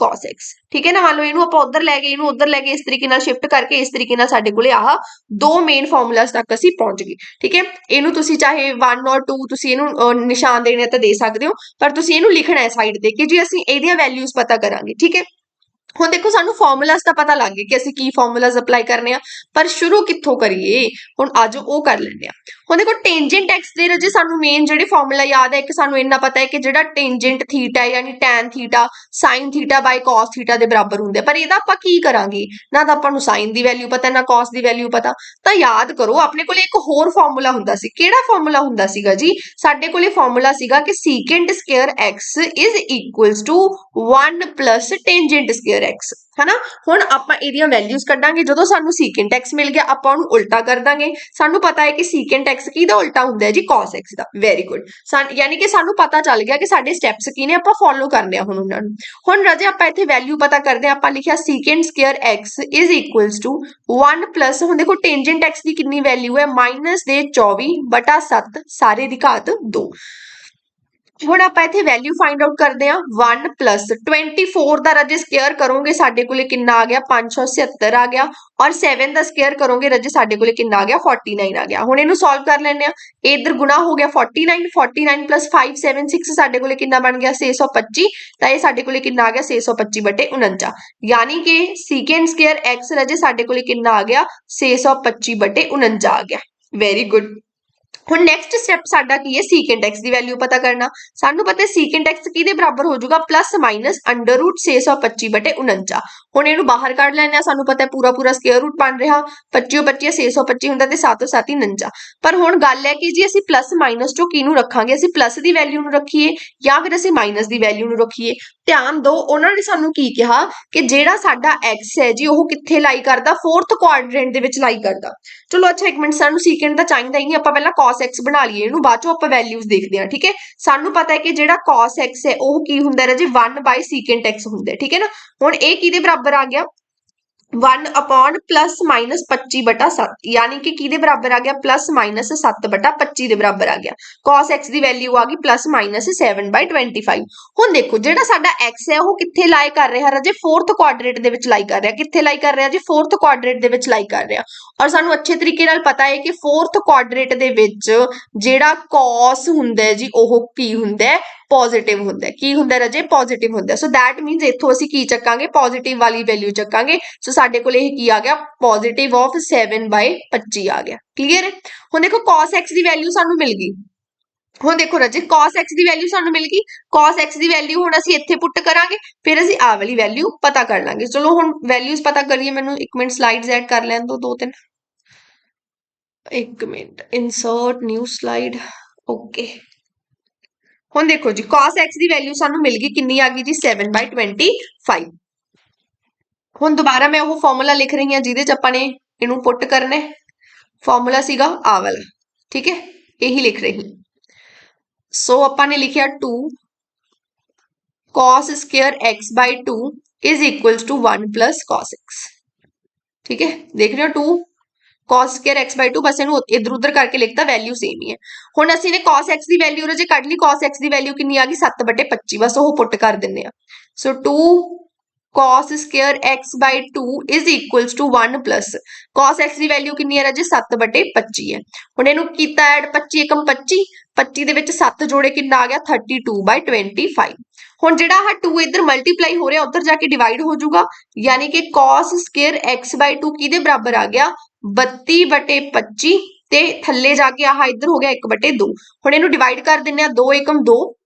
cos x ਠੀਕ ਹੈ ਨਾ? ਮੰਨ ਲਓ ਇਹਨੂੰ ਆਪਾਂ ਉਧਰ ਲੈ ਗਏ, ਇਹਨੂੰ ਉਧਰ ਲੈ ਗਏ, ਇਸ ਤਰੀਕੇ ਨਾਲ ਸ਼ਿਫਟ ਕਰਕੇ ਇਸ ਤਰੀਕੇ ਨਾਲ ਸਾਡੇ ਕੋਲੇ ਆਹ ਦੋ ਮੇਨ ਫਾਰਮੂਲਾਸ ਤੱਕ ਅਸੀਂ ਪਹੁੰਚ ਗਏ। ਠੀਕ ਹੈ? ਇਹਨੂੰ ਤੁਸੀਂ ਚਾਹੇ 1 ਔਰ 2 ਤੁਸੀਂ ਇਹਨੂੰ ਨਿਸ਼ਾਨ ਦੇਣੇ ਤਾਂ ਦੇ ਸਕਦੇ ਹੋ, ਪਰ ਤੁਸੀਂ ਇਹਨੂੰ ਲਿਖਣਾ ਹੈ ਸਾਈਡ ਤੇ ਕਿ ਜੀ ਅਸੀਂ ਇਹਦੀਆਂ ਵੈਲਿਊਜ਼ ਪਤਾ ਕਰਾਂਗੇ। ਠੀਕ ਹੈ? ਹੁਣ ਦੇਖੋ, ਸਾਨੂੰ ਫਾਰਮੂਲਾਸ ਦਾ ਪਤਾ ਲੱਗ ਗਏ ਕਿ ਅਸੀਂ ਕੀ ਫਾਰਮੂਲਾਸ ਅਪਲਾਈ ਕਰਨੇ ਆ, ਪਰ ਸ਼ੁਰੂ ਕਿੱਥੋਂ ਕਰੀਏ? ਹੁਣ ਅੱਜ ਉਹ ਕਰ ਲੈਂਦੇ ਆ। ਹੁਣ ਦੇਖੋ ਟੈਂਜੈਂਟ x ਦੇ ਰਜੇ ਸਾਨੂੰ ਮੇਨ ਜਿਹੜੇ ਫਾਰਮੂਲਾ ਯਾਦ ਹੈ ਇੱਕ ਸਾਨੂੰ ਇੰਨਾ ਪਤਾ ਹੈ ਕਿ ਜਿਹੜਾ ਟੈਂਜੈਂਟ ਥੀਟਾ ਯਾਨੀ tan theta sin theta by cos theta ਦੇ ਬਰਾਬਰ ਹੁੰਦੇ ਪਰ ਇਹਦਾ ਆਪਾਂ ਕੀ ਕਰਾਂਗੇ? ਨਾ ਤਾਂ ਆਪਾਂ ਨੂੰ sin ਦੀ ਵੈਲਿਊ ਪਤਾ, ਨਾ cos ਦੀ ਵੈਲਿਊ ਪਤਾ। ਤਾਂ ਯਾਦ ਕਰੋ, ਆਪਣੇ ਕੋਲੇ ਇੱਕ ਹੋਰ ਫਾਰਮੂਲਾ ਹੁੰਦਾ ਸੀ। ਕਿਹੜਾ ਫਾਰਮੂਲਾ ਹੁੰਦਾ ਸੀਗਾ ਜੀ? ਸਾਡੇ ਕੋਲੇ ਫਾਰਮੂਲਾ ਸੀਗਾ ਕਿ secant square x is equals to 1 plus tangent square x ਹਨਾ? ਹੁਣ ਆਪਾਂ ਇਹਦੀਆਂ ਵੈਲਿਊਜ਼ ਕੱਢਾਂਗੇ, ਜਦੋਂ ਸਾਨੂੰ secant x ਮਿਲ ਗਿਆ, ਆਪਾਂ ਉਹਨੂੰ ਉਲਟਾ ਕਰ ਦਾਂਗੇ। ਸਾਨੂੰ ਪਤਾ ਹੈ ਕਿ secant x ਕਿਹਦਾ ਉਲਟਾ ਹੁੰਦਾ ਹੈ ਜੀ? cos x ਦਾ। ਵੈਰੀ ਗੁੱਡ ਯਾਨੀ ਕਿ ਸਾਨੂੰ ਪਤਾ ਚੱਲ ਗਿਆ ਕਿ ਸਾਡੇ ਸਟੈਪਸ ਕੀ ਨੇ ਆਪਾਂ ਫੋਲੋ ਕਰਨੇ ਆ ਹੁਣ ਉਹਨਾਂ ਨੂੰ। ਹੁਣ ਰਜੇ ਆਪਾਂ ਇੱਥੇ ਵੈਲਿਊ ਪਤਾ ਕਰਦੇ ਆ ਆਪਾਂ ਲਿਖਿਆ secant square x is equals to 1 plus, ਹੁਣ ਦੇਖੋ tangent x ਦੀ ਕਿੰਨੀ ਵੈਲਿਊ ਹੈ? ਮਾਈਨਸ ਦੇ 24 ਬਟਾ 7 ਸਾਰੇ ਦੀ ਘਾਤ 2 ਹੁਣ ਆਪਾਂ ਇੱਥੇ ਵੈਲਿਊ ਫਾਈਂਡ ਆਊਟ ਕਰਦੇ ਆ 1 24 ਦਾ ਰਜੇ ਸਕੁਅਰ ਕਰੋਗੇ ਸਾਡੇ ਕੋਲੇ ਕਿੰਨਾ ਆ ਗਿਆ? 577 ਆ ਗਿਆ। ਔਰ 7 ਦਾ ਸਕੁਅਰ ਕਰੋਗੇ ਰਜੇ ਸਾਡੇ ਕੋਲੇ ਕਿੰਨਾ ਆ ਗਿਆ? 49 ਆ ਗਿਆ। ਹੁਣ ਇਹਨੂੰ ਸੋਲਵ ਕਰ ਲੈਣੇ ਆ ਇਧਰ ਗੁਣਾ ਹੋ ਗਿਆ 49 49 576 ਸਾਡੇ ਕੋਲੇ ਕਿੰਨਾ ਬਣ ਗਿਆ? 625 ਤਾਂ ਇਹ ਸਾਡੇ ਕੋਲੇ ਕਿੰਨਾ ਆ ਗਿਆ? 625 ਬਟੇ 49 ਯਾਨੀ ਕਿ secant ਸਕੁਅਰ x ਰਜੇ ਸਾਡੇ ਕੋਲੇ ਕਿੰਨਾ ਆ ਗਿਆ? 625 ਬਟੇ 49 ਆ ਗਿਆ। ਵੈਰੀ ਗੁੱਡ ਹੁਣ ਨੈਕਸਟ ਸਟੈਪ ਸਾਡਾ ਕੀ ਹੈ? ਸੀਕੈਂਟ x ਦੀ ਵੈਲਿਊ ਪਤਾ ਕਰਨਾ। ਸਾਨੂੰ ਪਤਾ ਹੈ ਸੀਕੈਂਟ x ਕਿਹਦੇ ਬਰਾਬਰ ਹੋ ਜਾਊਗਾ? ਪਲੱਸ ਮਾਈਨਸ ਅੰਡਰ ਰੂਟ 625 ਬਟੇ 49 ਹੁਣ ਇਹਨੂੰ ਬਾਹਰ ਕੱਢ ਲੈਣਾ ਹੈ। ਸਾਨੂੰ ਪਤਾ ਹੈ ਪੂਰਾ ਪੂਰਾ ਸਕੁਅਰ ਰੂਟ ਬਣ ਰਿਹਾ। 25 25 625 ਹੁੰਦਾ ਤੇ 7 7 49 ਪਰ ਹੁਣ ਗੱਲ ਹੈ ਕਿ ਜੀ ਅਸੀਂ ਪਲੱਸ ਮਾਈਨਸ ਚੋਂ ਕਿਹਨੂੰ ਰੱਖਾਂਗੇ? ਅਸੀਂ ਪਲੱਸ ਦੀ ਵੈਲਿਊ ਨੂੰ ਰੱਖੀਏ ਜਾਂ ਫਿਰ ਅਸੀਂ ਮਾਈਨਸ ਦੀ ਵੈਲਿਊ ਨੂੰ ਰੱਖੀਏ? ਧਿਆਨ ਦਿਓ ਉਹਨਾਂ ਨੇ ਸਾਨੂੰ ਕੀ ਕਿਹਾ ਕਿ ਜਿਹੜਾ ਸਾਡਾ x ਹੈ ਜੀ, ਉਹ ਕਿੱਥੇ ਲਾਈ ਕਰਦਾ? ਫੋਰਥ ਕੁਆਡਰੈਂਟ ਦੇ ਵਿੱਚ ਲਾਈ ਕਰਦਾ। ਚਲੋ ਅੱਛਾ, ਇੱਕ ਮਿੰਟ, ਸਾਨੂੰ ਸੀਕੈਂਟ ਦਾ ਚਾਹੀਦਾ ਹੀ ਨਹੀਂ, ਆਪਾਂ ਪਹਿਲਾਂ cos x ਬਣਾ ਲਈਏ ਇਹਨੂੰ, ਬਾਅਦ ਚੋਂ ਆਪਾਂ ਵੈਲਿਊਜ਼ ਦੇਖਦੇ ਹਾਂ, ਠੀਕ ਹੈ? ਸਾਨੂੰ ਪਤਾ ਹੈ ਕਿ ਜਿਹੜਾ cos x ਹੈ, ਉਹ ਕੀ ਹੁੰਦਾ ਹੈ ਜੀ? 1 ਬਾਈ secant x ਹੁੰਦਾ ਠੀਕ ਹੈ ਨਾ? ਹੁਣ ਇਹ ਕਿਹਦੇ ਬਰਾਬਰ ਆ ਗਿਆ? 1 upon plus minus 25 ਬਟਾ 7 ਯਾਨੀ ਕਿ ਕਿਹਦੇ ਬਰਾਬਰ ਆ ਗਿਆ? plus minus 7 ਬਟਾ 25 ਦੇ ਬਰਾਬਰ ਆ ਗਿਆ। cos x ਦੀ ਵੈਲਿਊ ਆ ਗਈ plus minus 7 by 25 ਹੁਣ ਦੇਖੋ, ਜਿਹੜਾ ਸਾਡਾ x ਹੈ, ਉਹ ਕਿੱਥੇ ਲਾਈ ਕਰ ਰਿਹਾ ਰਾਜੇ? 4th ਕੁਆਡਰੇਟ ਦੇ ਵਿੱਚ ਲਾਈ ਕਰ ਰਿਹਾ। ਕਿੱਥੇ ਲਾਈ ਕਰ ਰਿਹਾ ਜੀ? 4th ਕੁਆਡਰੇਟ ਦੇ ਵਿੱਚ ਲਾਈ ਕਰ ਰਿਹਾ। ਔਰ ਸਾਨੂੰ ਅੱਛੇ ਤਰੀਕੇ ਨਾਲ ਪਤਾ ਹੈ ਕਿ 4th ਕੁਆਡਰੇਟ ਦੇ ਵਿੱਚ ਜਿਹੜਾ cos ਹੁੰਦਾ ਹੈ ਜੀ, ਉਹ ਕੀ ਹੁੰਦਾ ਹੈ? ਪੋਜ਼ਿਟਿਵ ਹੁੰਦਾ ਕੀ ਹੁੰਦਾ ਹੈ ਰਾਜੇ? ਪੋਜ਼ਿਟਿਵ ਹੁੰਦਾ ਸੋ ਥੈਟ ਮੀਨਸ ਇੱਥੋਂ ਅਸੀਂ ਕੀ ਚੱਕਾਂਗੇ? ਪੋਜ਼ਿਟਿਵ ਵਾਲੀ ਵੈਲਿਊ ਚੱਕਾਂਗੇ। ਸੋ ਸਾਡੇ ਕੋਲ ਇਹ ਕੀ ਆ ਗਿਆ? ਪੋਜ਼ਿਟਿਵ ਆਫ 7 25 ਆ ਗਿਆ। ਕਲੀਅਰ ਹੈ? ਹੁਣ ਦੇਖੋ cos x ਦੀ ਵੈਲਿਊ ਸਾਨੂੰ ਮਿਲ ਗਈ। ਹੁਣ ਦੇਖੋ ਰਾਜੇ, cos x ਦੀ ਵੈਲਿਊ ਸਾਨੂੰ ਮਿਲ ਗਈ। Cos x ਦੀ ਵੈਲਿਊ ਹੁਣ ਅਸੀਂ ਇੱਥੇ ਪੁੱਟ ਕਰਾਂਗੇ। ਫਿਰ ਅਸੀਂ ਆ ਵਾਲੀ ਵੈਲਿਊ ਪਤਾ ਕਰ ਲਾਂਗੇ। ਚਲੋ ਹੁਣ ਵੈਲਿਊਜ਼ ਪਤਾ ਕਰੀਏ। ਮੈਨੂੰ 1 ਮਿੰਟ ਸਲਾਈਡਸ ਐਡ ਕਰ ਲੈਣ ਦੋ ਦੋ, ਤਿੰਨ। 1 minute. Insert new slide okay ਹੁਣ ਦੇਖੋ ਜੀ, cos x ਦੀ ਵੈਲਿਊ ਸਾਨੂੰ ਮਿਲ ਗਈ ਕਿੰਨੀ ਆ ਗਈ ਜੀ? 7/25 ਹੁਣ ਦੁਬਾਰਾ ਮੈਂ ਉਹ ਫਾਰਮੂਲਾ ਲਿਖ ਰਹੀ ਹਾਂ ਜਿਹਦੇ ਚ ਆਪਾਂ ਨੇ ਇਹਨੂੰ ਪੁੱਟ ਕਰਨਾ ਹੈ। ਫਾਰਮੂਲਾ ਸੀਗਾ ਆ ਵਾਲਾ, ਠੀਕ ਹੈ? ਇਹੀ ਲਿਖ ਰਹੀ ਸੋ ਆਪਾਂ ਨੇ ਲਿਖਿਆ 2 cos square x by 2 is equals to 1 plus cos x ਠੀਕ ਹੈ? ਦੇਖ ਰਹੇ ਹੋ 2 cos square x 2 ਬਸ ਇਹਨੂੰ ਇਧਰ ਉਧਰ ਕਰਕੇ ਲਿਖਤਾ ਵੈਲਿਊ ਸੇਮ ਹੀ ਹੈ। ਹੁਣ ਅਸੀਂ ਨੇ cos x ਦੀ ਵੈਲਿਊ ਰਜੇ ਕੱਢ ਲਈ, cos x ਦੀ ਵੈਲਿਊ ਕਿੰਨੀ ਆ ਗਈ? 7/25 ਬਸ ਉਹ ਪੁੱਟ ਕਰ ਦਿੰਨੇ ਆ so 2 cos square x 2 is equals to 1 plus cos x ਦੀ ਵੈਲਿਊ ਕਿੰਨੀ ਹੈ ਰਾਜੇ? 7/25 ਹੈ। ਹੁਣ ਇਹਨੂੰ ਕੀਤਾ ਐਡ 25 ਕਮ 25 25 ਦੇ ਵਿੱਚ 7 ਜੋੜੇ ਕਿੰਨਾ ਆ ਗਿਆ? 32/25 ਹੁਣ ਜਿਹੜਾ ਆਹ 2 ਇੱਧਰ ਮਲਟੀਪਲਾਈ ਹੋ ਰਿਹਾ, ਉਧਰ ਜਾ ਕੇ ਡਿਵਾਈਡ ਹੋ ਜਾਊਗਾ, ਯਾਨੀ ਕਿ cos square x 2 ਕਿਹਦੇ ਬਰਾਬਰ ਆ ਗਿਆ? बत्ती बटे पच्ची थले जाके आह इधर हो गया एक बटे दो। हम इन डिवाइड कर दें दो एकम दो।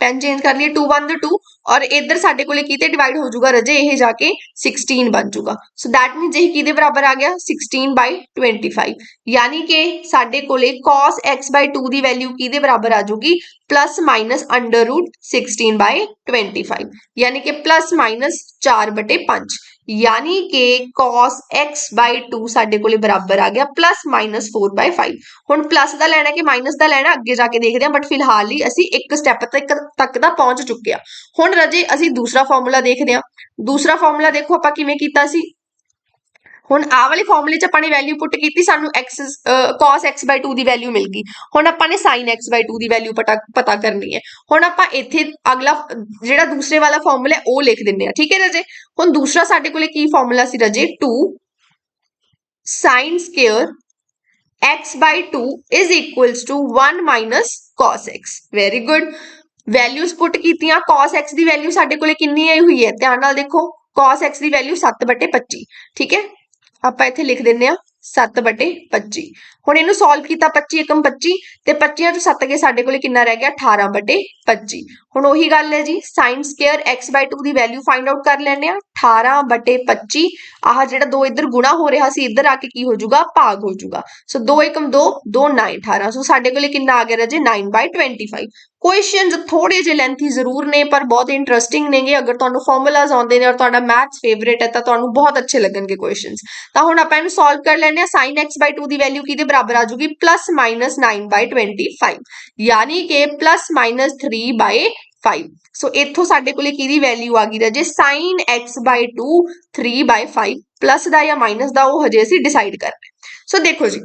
पेन चेंज कर लिए टू वन टू और इधर साढ़े को डिवाइड हो जूगा रजे, यह जाके सिक्सटीन बन जूगा सो दैट मीनस यही कि बराबर आ गया सिक्सटीन बाय ट्वेंटी फाइव यानी कि साढ़े कोस एक्स बाय टू की वैल्यू कि बराबर आ जूगी plus minus under root sixteen by twenty five यानी कि प्लस माइनस चार बटे पाँच। ਯਾਨੀ ਕਿ cos x by 2 ਸਾਡੇ ਕੋਲੇ ਬਰਾਬਰ ਆ ਗਿਆ ਪਲੱਸ ਮਾਈਨਸ 4 by 5 ਹੁਣ ਪਲੱਸ ਦਾ ਲੈਣਾ ਕਿ ਮਾਈਨਸ ਦਾ ਲੈਣਾ, ਅੱਗੇ ਜਾ ਕੇ ਦੇਖਦੇ ਹਾਂ ਬਟ ਫਿਲਹਾਲ ਹੀ ਅਸੀਂ ਇੱਕ ਸਟੈਪ ਤੱਕ ਤੱਕ ਦਾ ਪਹੁੰਚ ਚੁੱਕੇ ਆ ਹੁਣ ਰਜੇ ਅਸੀਂ ਦੂਸਰਾ ਫਾਰਮੂਲਾ ਦੇਖਦੇ ਹਾਂ। ਦੂਸਰਾ ਫਾਰਮੂਲਾ ਦੇਖੋ ਆਪਾਂ ਕਿਵੇਂ ਕੀਤਾ ਸੀ? ਹੁਣ ਆਹ ਵਾਲੇ ਫਾਰਮੂਲੇ 'ਚ ਆਪਾਂ ਨੇ ਵੈਲਿਊ ਪੁੱਟ ਕੀਤੀ, ਸਾਨੂੰ x cos x 2 ਦੀ ਵੈਲਿਊ ਮਿਲ ਗਈ। ਹੁਣ ਆਪਾਂ ਨੇ sin x 2 ਦੀ ਵੈਲਿਊ ਪਤਾ ਪਤਾ ਕਰਨੀ ਹੈ। ਹੁਣ ਆਪਾਂ ਇੱਥੇ ਅਗਲਾ, ਜਿਹੜਾ ਦੂਸਰੇ ਵਾਲਾ ਫਾਰਮੂਲਾ ਉਹ ਲਿਖ ਦਿੰਨੇ ਆ ਠੀਕ ਹੈ ਰਜੇ? ਹੁਣ ਦੂਸਰਾ ਸਾਡੇ ਕੋਲੇ ਕੀ ਫਾਰਮੂਲਾ ਸੀ ਰਜੇ? 2 sin square x by 2 is equals to 1 minus cos x. Very good. Values put ਕੀਤੀਆਂ, cos x ਦੀ ਵੈਲਿਊ ਸਾਡੇ ਕੋਲੇ ਕਿੰਨੀ ਆਈ ਹੋਈ ਹੈ? ਧਿਆਨ ਨਾਲ ਦੇਖੋ। cos x ਦੀ ਵੈਲਿਊ 7/25 ਠੀਕ ਹੈ? ਆਪਾਂ ਇੱਥੇ ਲਿਖ ਦਿੰਨੇ ਆ 7/25 ਹੁਣ ਇਹਨੂੰ ਸੋਲਵ ਕੀਤਾ 25 1 25 ਤੇ 25 ਤੋਂ 7 ਗਏ ਸਾਡੇ ਕੋਲੇ ਕਿੰਨਾ ਰਹਿ ਗਿਆ? 18 ਬਟੇ 25 ਹੁਣ ਉਹੀ ਗੱਲ ਹੈ ਜੀ sin ਸਕੁਅਰ x 2 ਦੀ ਵੈਲਿਊ ਫਾਈਂਡ ਆਊਟ ਕਰ ਲੈਣੇ ਆ 18 ਬਟੇ 25 ਆਹ ਜਿਹੜਾ ਦੋ ਇੱਧਰ ਗੁਣਾ ਹੋ ਰਿਹਾ ਸੀ, ਇੱਧਰ ਆ ਕੇ ਕੀ ਹੋ ਜਾਊਗਾ? ਭਾਗ ਹੋ ਜਾਊਗਾ। ਸੋ 2 1 2 2 9 18 ਸੋ ਸਾਡੇ ਕੋਲੇ ਕਿੰਨਾ ਆ ਗਿਆ ਰਾਜੇ? 9/25 ਕੁਐਸਚਨਸ ਥੋੜੇ ਜਿਹੇ ਲੈਂਥੀ ਜ਼ਰੂਰ ਨੇ, ਪਰ ਬਹੁਤ ਇੰਟਰਸਟਿੰਗ ਨੇਗੇ। ਅਗਰ ਤੁਹਾਨੂੰ ਫਾਰਮੂਲਾਜ਼ ਆਉਂਦੇ ਨੇ ਔਰ ਤੁਹਾਡਾ ਮੈਥਸ ਫੇਵਰੇਟ ਹੈ, ਤਾਂ ਤੁਹਾਨੂੰ ਬਹੁਤ ਅੱਛੇ ਲੱਗਣਗੇ ਕੁਐਸਚਨਸ ਤਾਂ ਹੁਣ ਆਪਾਂ ਇਹਨੂੰ ਸੋਲਵ ਕਰ ਲੈਣੇ ਆ sin x 2 ਦੀ ਵੈਲਿਊ ਕਿਹਦੇ ਬਰਾਬਰ ਆ ਜਾਊਗੀ ਪਲੱਸ ਮਾਈਨਸ 9/25 ਯਾਨੀ ਕਿ ਪਲੱਸ ਮਾਈਨਸ 3/5 ਸੋ ਇੱਥੋਂ ਸਾਡੇ ਕੋਲੇ ਕਿਹਦੀ ਵੈਲਿਊ ਆ ਗਈ ਰਾਜੇ sin x 2 3/5 ਪਲੱਸ ਦਾ ਜਾਂ ਮਾਈਨਸ ਦਾ ਉਹ ਹਜੇ ਅਸੀਂ ਡਿਸਾਈਡ ਕਰਨਾ ਸੋ ਦੇਖੋ ਜੀ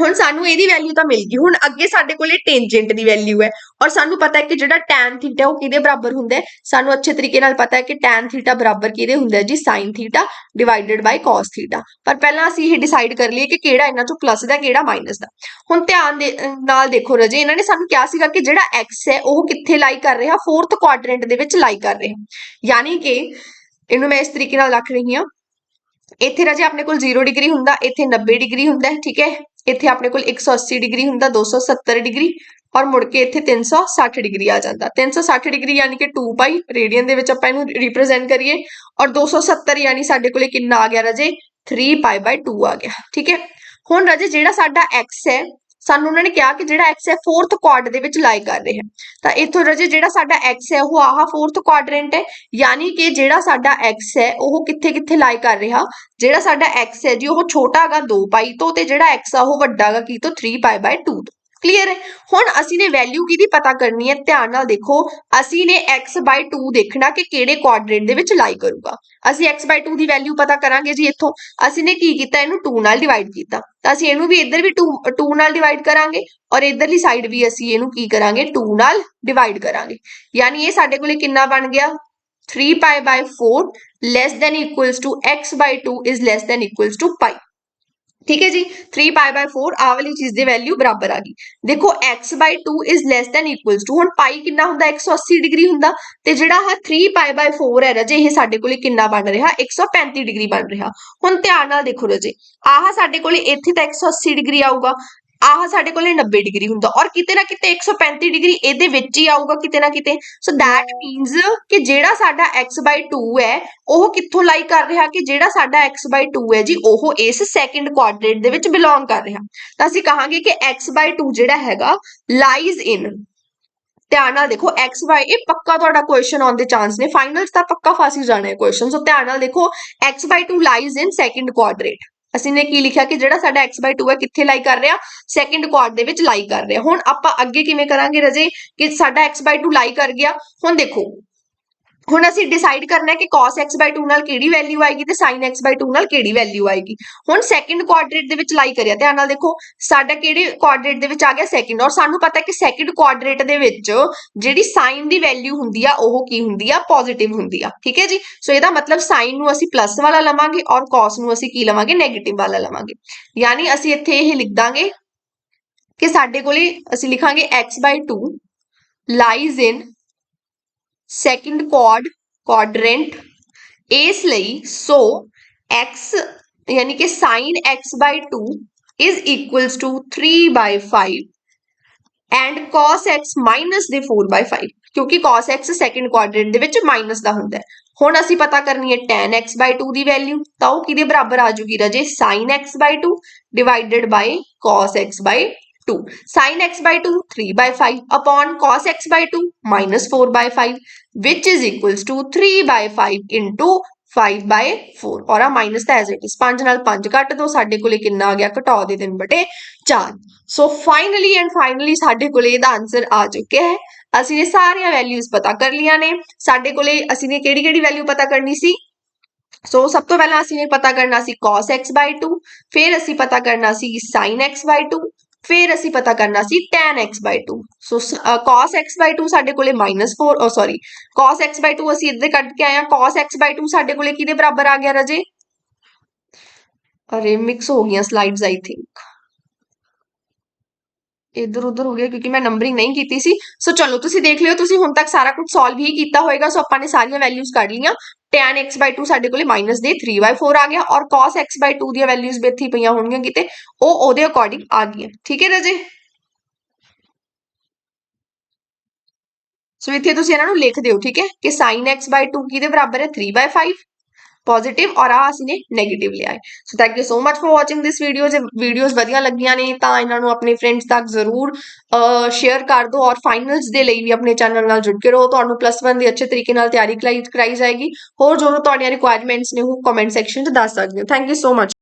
ਹੁਣ ਸਾਨੂੰ ਇਹਦੀ ਵੈਲਿਊ ਤਾਂ ਮਿਲ ਗਈ। ਹੁਣ ਅੱਗੇ ਸਾਡੇ ਕੋਲੇ ਟੈਂਜੈਂਟ ਦੀ ਵੈਲਿਊ ਹੈ। ਔਰ ਸਾਨੂੰ ਪਤਾ ਹੈ ਕਿ ਜਿਹੜਾ tan ਥੀਟਾ ਉਹ ਕਿਹਦੇ ਬਰਾਬਰ ਹੁੰਦਾ ਹੈ? ਸਾਨੂੰ ਅੱਛੇ ਤਰੀਕੇ ਨਾਲ ਪਤਾ ਹੈ ਕਿ tan ਥੀਟਾ ਬਰਾਬਰ ਕਿਹਦੇ ਹੁੰਦਾ ਹੈ ਜੀ? sin theta divided by cos theta ਪਰ ਪਹਿਲਾਂ ਅਸੀਂ ਇਹ ਡਿਸਾਈਡ ਕਰ ਲਈਏ ਕਿ ਕਿਹੜਾ ਇਹਨਾਂ ਚੋਂ ਪਲੱਸ ਦਾ, ਕਿਹੜਾ ਮਾਈਨਸ ਦਾ। ਹੁਣ ਧਿਆਨ ਦੇ ਨਾਲ ਦੇਖੋ ਰਜੇ, ਇਹਨਾਂ ਨੇ ਸਾਨੂੰ ਕਿਹਾ ਸੀਗਾ ਕਿ ਜਿਹੜਾ x ਹੈ ਉਹ ਕਿੱਥੇ ਲਾਈ ਕਰ ਰਿਹਾ? ਫੋਰਥ ਕੁਆਡਰੈਂਟ ਦੇ ਵਿੱਚ ਲਾਈ ਕਰ ਰਿਹਾ। ਯਾਨੀ ਕਿ ਇਹਨੂੰ ਮੈਂ ਇਸ ਤਰੀਕੇ ਨਾਲ ਰੱਖ ਰਹੀ ਹਾਂ। ਇੱਥੇ ਰਜੇ, ਆਪਣੇ ਕੋਲ 0 ਡਿਗਰੀ ਹੁੰਦਾ, ਇੱਥੇ 90 ਡਿਗਰੀ ਹੁੰਦਾ, ਠੀਕ ਹੈ? ਇੱਥੇ ਆਪਣੇ ਕੋਲ 180 ਡਿਗਰੀ ਹੁੰਦਾ 270 ਡਿਗਰੀ, ਔਰ ਮੁੜ ਕੇ ਇੱਥੇ 360 ਡਿਗਰੀ ਆ ਜਾਂਦਾ। 360 ਡਿਗਰੀ ਯਾਨੀ ਕਿ 2 ਪਾਈ ਰੇਡੀਅਨ ਦੇ ਵਿੱਚ ਆਪਾਂ ਇਹਨੂੰ ਰਿਪਰੈਜ਼ੈਂਟ ਕਰੀਏ, ਔਰ 270 ਯਾਨੀ ਸਾਡੇ ਕੋਲੇ ਕਿੰਨਾ ਆ ਗਿਆ ਰਾਜੇ 3 ਪਾਈ ਬਾਈ 2 ਆ ਗਿਆ। ਠੀਕ ਹੈ? ਹੁਣ ਰਾਜੇ ਜਿਹੜਾ ਸਾਡਾ x ਹੈ ਸਾਨੂੰ ਉਹਨਾਂ ਨੇ ਕਿਹਾ ਕਿ ਜਿਹੜਾ x ਹੈ 4th ਕੁਆਡ ਦੇ ਵਿੱਚ ਲਾਈ ਕਰ ਰਿਹਾ ਤਾਂ ਇੱਥੋਂ ਰਾਜੇ ਜਿਹੜਾ ਸਾਡਾ x ਹੈ, ਉਹ ਆਹ 4th ਕੁਆਡਰੈਂਟ ਹੈ। ਯਾਨੀ ਕਿ ਜਿਹੜਾ ਸਾਡਾ x ਹੈ, ਉਹ ਕਿੱਥੇ ਕਿੱਥੇ ਲਾਈ ਕਰ ਰਿਹਾ? ਜਿਹੜਾ ਸਾਡਾ x ਹੈ ਜੀ, ਉਹ ਛੋਟਾ ਹੈਗਾ 2 ਪਾਈ ਤੋਂ ਤੇ ਜਿਹੜਾ x ਆ, ਉਹ ਵੱਡਾ ਹੈਗਾ ਕੀ ਤੋਂ? 3 ਪਾਈ ਬਾਈ 2 ਤੋਂ। ਕਲੀਅਰ ਹੈ ਹੁਣ ਅਸੀਂ ਨੇ ਵੈਲਿਊ ਕਿਹਦੀ ਪਤਾ ਕਰਨੀ ਹੈ? ਧਿਆਨ ਨਾਲ ਦੇਖੋ, ਅਸੀਂ ਨੇ x 2 ਦੇਖਣਾ ਕਿ ਕਿਹੜੇ ਕੁਆਡਰੈਂਟ ਦੇ ਵਿੱਚ ਲਾਈ ਕਰੂਗਾ। ਅਸੀਂ x 2 ਦੀ ਵੈਲਿਊ ਪਤਾ ਕਰਾਂਗੇ ਜੀ ਇੱਥੋਂ। ਅਸੀਂ ਨੇ ਕੀ ਕੀਤਾ? ਇਹਨੂੰ 2 ਨਾਲ ਡਿਵਾਈਡ ਕੀਤਾ। ਤਾਂ ਅਸੀਂ ਇਹਨੂੰ ਵੀ ਇੱਧਰ ਵੀ 2 2 ਨਾਲ ਡਿਵਾਈਡ ਕਰਾਂਗੇ ਔਰ ਇੱਧਰਲੀ ਸਾਈਡ ਵੀ ਅਸੀਂ ਇਹਨੂੰ ਕੀ ਕਰਾਂਗੇ? 2 ਨਾਲ ਡਿਵਾਈਡ ਕਰਾਂਗੇ। ਯਾਨੀ ਇਹ ਸਾਡੇ ਕੋਲੇ ਕਿੰਨਾ ਬਣ ਗਿਆ? 3 pi by 4 less than equals to x by 2 is less than equals to pi ਠੀਕ ਹੈ ਜੀ? 3 pi by 4 ਆ ਵਾਲੀ ਚੀਜ਼ ਦੀ ਵੈਲਿਊ ਬਰਾਬਰ ਆ ਗਈ। ਦੇਖੋ, x by 2 is less than equals to ਹੁਣ ਪਾਈ ਕਿੰਨਾ ਹੁੰਦਾ? 180 ਡਿਗਰੀ ਹੁੰਦਾ। ਤੇ ਜਿਹੜਾ ਆ 3 pi by 4 ਹੈ ਰਜੇ, ਇਹ ਸਾਡੇ ਕੋਲੇ ਕਿੰਨਾ ਬਣ ਰਿਹਾ? 135 ਡਿਗਰੀ ਬਣ ਰਿਹਾ। ਹੁਣ ਧਿਆਨ ਨਾਲ ਦੇਖੋ ਰਜੇ। ਆਹ ਸਾਡੇ ਕੋਲੇ ਇੱਥੇ ਤਾਂ 180 ਡਿਗਰੀ ਆਊਗਾ। ਆਹ ਸਾਡੇ ਕੋਲੇ 90 ਡਿਗਰੀ ਹੁੰਦਾ ਔਰ ਕਿਤੇ ਨਾ ਕਿਤੇ 135 ਡਿਗਰੀ ਇਹਦੇ ਵਿੱਚ ਹੀ ਆਊਗਾ ਕਿਤੇ ਨਾ ਕਿਤੇ। ਸੋ that means ਕਿ ਜਿਹੜਾ ਸਾਡਾ x 2 ਹੈ, ਉਹ ਕਿੱਥੋਂ ਲਾਈ ਕਰ ਰਿਹਾ ਕਿ ਜਿਹੜਾ ਸਾਡਾ x 2 ਹੈ ਜੀ, ਉਹ ਇਸ ਸੈਕੰਡ ਕੁਆਡਰੈਂਟ ਦੇ ਵਿੱਚ ਬਿਲੋਂਗ ਕਰ ਰਿਹਾ। ਤਾਂ ਅਸੀਂ ਕਹਾਂਗੇ ਕਿ x 2 ਜਿਹੜਾ ਹੈਗਾ ਲਾਈਜ਼ ਇਨ ਧਿਆਨ ਨਾਲ ਦੇਖੋ, x y ਇਹ ਪੱਕਾ ਤੁਹਾਡਾ ਕੁਐਸਚਨ ਆਉਣ ਦੇ ਚਾਂਸ ਨੇ। ਫਾਈਨਲਸ ਤਾਂ ਪੱਕਾ ਫਾਸੀ ਜਾਣਾ ਹੈ ਕੁਐਸਚਨ ਸੋ ਧਿਆਨ ਨਾਲ ਦੇਖੋ, x 2 lies in second quadrant ਅਸੀਂ ਨੇ ਕੀ ਲਿਖਿਆ ਕਿ ਜਿਹੜਾ ਸਾਡਾ x 2 ਹੈ ਕਿੱਥੇ ਲਾਈ ਕਰ ਰਿਹਾ? ਸੈਕੰਡ ਕੁਆਡ ਦੇ ਵਿੱਚ ਲਾਈ ਕਰ ਰਿਹਾ। ਹੁਣ ਆਪਾਂ ਅੱਗੇ ਕਿਵੇਂ ਕਰਾਂਗੇ ਰਜੇ? ਕਿ ਸਾਡਾ x 2 ਲਾਈ ਕਰ ਗਿਆ। ਹੁਣ ਦੇਖੋ ਹੁਣ ਅਸੀਂ ਡਿਸਾਈਡ ਕਰਨਾ ਹੈ ਕਿ cos x 2 ਨਾਲ ਕਿਹੜੀ ਵੈਲਿਊ ਆਏਗੀ ਤੇ sin x 2 ਨਾਲ ਕਿਹੜੀ ਵੈਲਿਊ ਆਏਗੀ। ਹੁਣ ਸੈਕੰਡ ਕੁਆਡਰੇਟ ਦੇ ਵਿੱਚ ਲਾਈ ਕਰਿਆ, ਧਿਆਨ ਨਾਲ ਦੇਖੋ, ਸਾਡਾ ਕਿਹੜੇ ਕੁਆਡਰੇਟ ਦੇ ਵਿੱਚ ਆ ਗਿਆ ਸੈਕੰਡ ਔਰ ਸਾਨੂੰ ਪਤਾ ਕਿ ਸੈਕੰਡ ਕੁਆਡਰੇਟ ਦੇ ਵਿੱਚ ਜਿਹੜੀ sin ਦੀ ਵੈਲਿਊ ਹੁੰਦੀ ਆ, ਉਹ ਕੀ ਹੁੰਦੀ ਆ? ਪੋਜ਼ਿਟਿਵ ਹੁੰਦੀ ਆ। ਠੀਕ ਹੈ ਜੀ? ਸੋ ਇਹਦਾ ਮਤਲਬ sin ਨੂੰ ਅਸੀਂ ਪਲੱਸ ਵਾਲਾ ਲਵਾਂਗੇ ਔਰ cos ਨੂੰ ਅਸੀਂ ਕੀ ਲਵਾਂਗੇ? 네ਗੇਟਿਵ ਵਾਲਾ ਲਵਾਂਗੇ। ਯਾਨੀ ਅਸੀਂ ਇੱਥੇ ਇਹ ਲਿਖ ਦਾਂਗੇ ਕਿ ਸਾਡੇ ਕੋਲੇ ਅਸੀਂ ਲਿਖਾਂਗੇ x 2 lies in second quad quadrant ਇਸ ਲਈ ਸੋ x, ਯਾਨੀ ਕਿ sin x 2 is equals to 3 by 5 and cos x minus ਦੇ 4 by 5 ਕਿਉਂਕਿ cos x ਸੈਕੰਡ ਕੁਆਡਰੈਂਟ ਦੇ ਵਿੱਚ ਮਾਈਨਸ ਦਾ ਹੁੰਦਾ ਹੈ। ਹੁਣ ਅਸੀਂ ਪਤਾ ਕਰਨੀ ਹੈ tan x 2 ਦੀ ਵੈਲਿਊ ਤਾਂ ਉਹ ਕਿਹਦੇ ਬਰਾਬਰ ਆ ਜੂਗੀ ਰਜੇ? sin x 2 divided by cos x 2 sin x by 2 3 by 5 upon cos x by 2 minus 4 by 5 which is equals to 3 by 5 into 5 by 4 ਔਰ ਆ ਮਾਈਨਸ ਤਾਂ ਐਜ਼ ਇਟ ਇਜ਼ 5 ਨਾਲ 5 ਕੱਟ ਦੋ ਸਾਡੇ ਕੋਲੇ ਕਿੰਨਾ ਆ ਗਿਆ ਘਟਾ ਦੇ 3 ਬਟੇ 4 ਸੋ ਫਾਈਨਲੀ ਐਂਡ ਫਾਈਨਲੀ ਸਾਡੇ ਕੋਲੇ ਇਹਦਾ ਆਨਸਰ ਆ ਚੁੱਕਿਆ ਹੈ ਅਸੀਂ ਨੇ ਸਾਰੀਆਂ ਵੈਲਿਊਜ਼ ਪਤਾ ਕਰ ਲੀਆਂ ਨੇ ਸਾਡੇ ਕੋਲੇ ਅਸੀਂ ਨੇ ਕਿਹੜੀ ਕਿਹੜੀ ਵੈਲਿਊ ਪਤਾ ਕਰਨੀ ਸੀ ਸੋ ਸਭ ਤੋਂ ਪਹਿਲਾਂ ਅਸੀਂ ਨੇ ਪਤਾ ਕਰਨਾ ਸੀ cos x 2 ਫਿਰ ਅਸੀਂ ਪਤਾ ਕਰਨਾ ਸੀ sin x 2 ਫਿਰ ਅਸੀਂ ਪਤਾ ਕਰਨਾ ਸੀ tan x 2 ਸੋ cos x 2 ਸਾਡੇ ਕੋਲੇ -4 ਓ ਸੌਰੀ cos x 2 ਅਸੀਂ ਇੱਧਰ ਕੱਢ ਕੇ ਆਏ ਆ cos x 2 ਸਾਡੇ ਕੋਲੇ ਕਿਹਦੇ ਬਰਾਬਰ ਆ ਗਿਆ ਰਜੇ ਅਰੇ ਮਿਕਸ ਹੋ ਗਈਆਂ ਸਲਾਈਡਸ ਆਈ ਥਿੰਕ ਇੱਧਰ ਉੱਧਰ ਹੋ ਗਿਆ ਕਿਉਂਕਿ ਮੈਂ ਨੰਬਰਿੰਗ ਨਹੀਂ ਕੀਤੀ ਸੀ। ਸੋ ਚਲੋ, ਤੁਸੀਂ ਦੇਖ ਲਿਓ, ਤੁਸੀਂ ਹੁਣ ਤੱਕ ਸਾਰਾ ਕੁਝ ਸੋਲਵ ਹੀ ਕੀਤਾ ਹੋਵੇਗਾ ਸੋ ਆਪਾਂ ਨੇ ਸਾਰੀਆਂ ਵੈਲਿਊਜ਼ ਕੱਢ ਲੀਆਂ tan x 2 ਸਾਡੇ ਕੋਲੇ ਮਾਈਨਸ ਦੇ 3/4 ਆ ਗਿਆ ਔਰ cos x 2 ਦੀਆਂ ਵੈਲਿਊਜ਼ ਵੀ ਇੱਥੇ ਪਈਆਂ ਹੋਣਗੀਆਂ ਕਿਤੇ। ਉਹ ਉਹਦੇ ਅਕੋਰਡਿੰਗ ਆ ਗਈਆਂ। ਠੀਕ ਹੈ ਰਜੇ? ਸੋ ਇੱਥੇ ਤੁਸੀਂ ਇਹਨਾਂ ਨੂੰ ਲਿਖ ਦਿਓ, ਠੀਕ ਹੈ? ਕਿ sin x 2 ਕਿਹਦੇ ਬਰਾਬਰ ਹੈ? 3/5 ਪੋਜ਼ਿਟਿਵ ਔਰ ਆ ਅਸੀਂ ਨੇ 네ਗੇਟਿਵ ਲਿਆ ਹੈ। So thank you so much for watching this video ਜੇ ਵੀਡੀਓਜ਼ ਵਧੀਆ ਲੱਗੀਆਂ ਨੇ ਤਾਂ ਇਹਨਾਂ ਨੂੰ ਆਪਣੇ ਫਰੈਂਡਸ ਤੱਕ ਜ਼ਰੂਰ ਸ਼ੇਅਰ ਕਰ ਦਿਓ ਔਰ ਫਾਈਨਲਸ ਦੇ ਲਈ ਵੀ ਆਪਣੇ ਚੈਨਲ ਨਾਲ ਜੁੜ ਕੇ ਰਹੋ। ਤੁਹਾਨੂੰ ਪਲੱਸ 1 ਦੀ ਅੱਛੇ ਤਰੀਕੇ ਨਾਲ ਤਿਆਰੀ ਕਰਾਈ ਕਰਾਈ ਜਾਏਗੀ। ਹੋਰ ਜੋ ਜੋ ਤੁਹਾਡੀਆਂ ਰਿਕੁਆਇਰਮੈਂਟਸ ਨੇ, ਉਹ ਕਮੈਂਟ ਸੈਕਸ਼ਨ 'ਚ ਦੱਸ ਸਕਦੇ ਹੋ। Thank you so much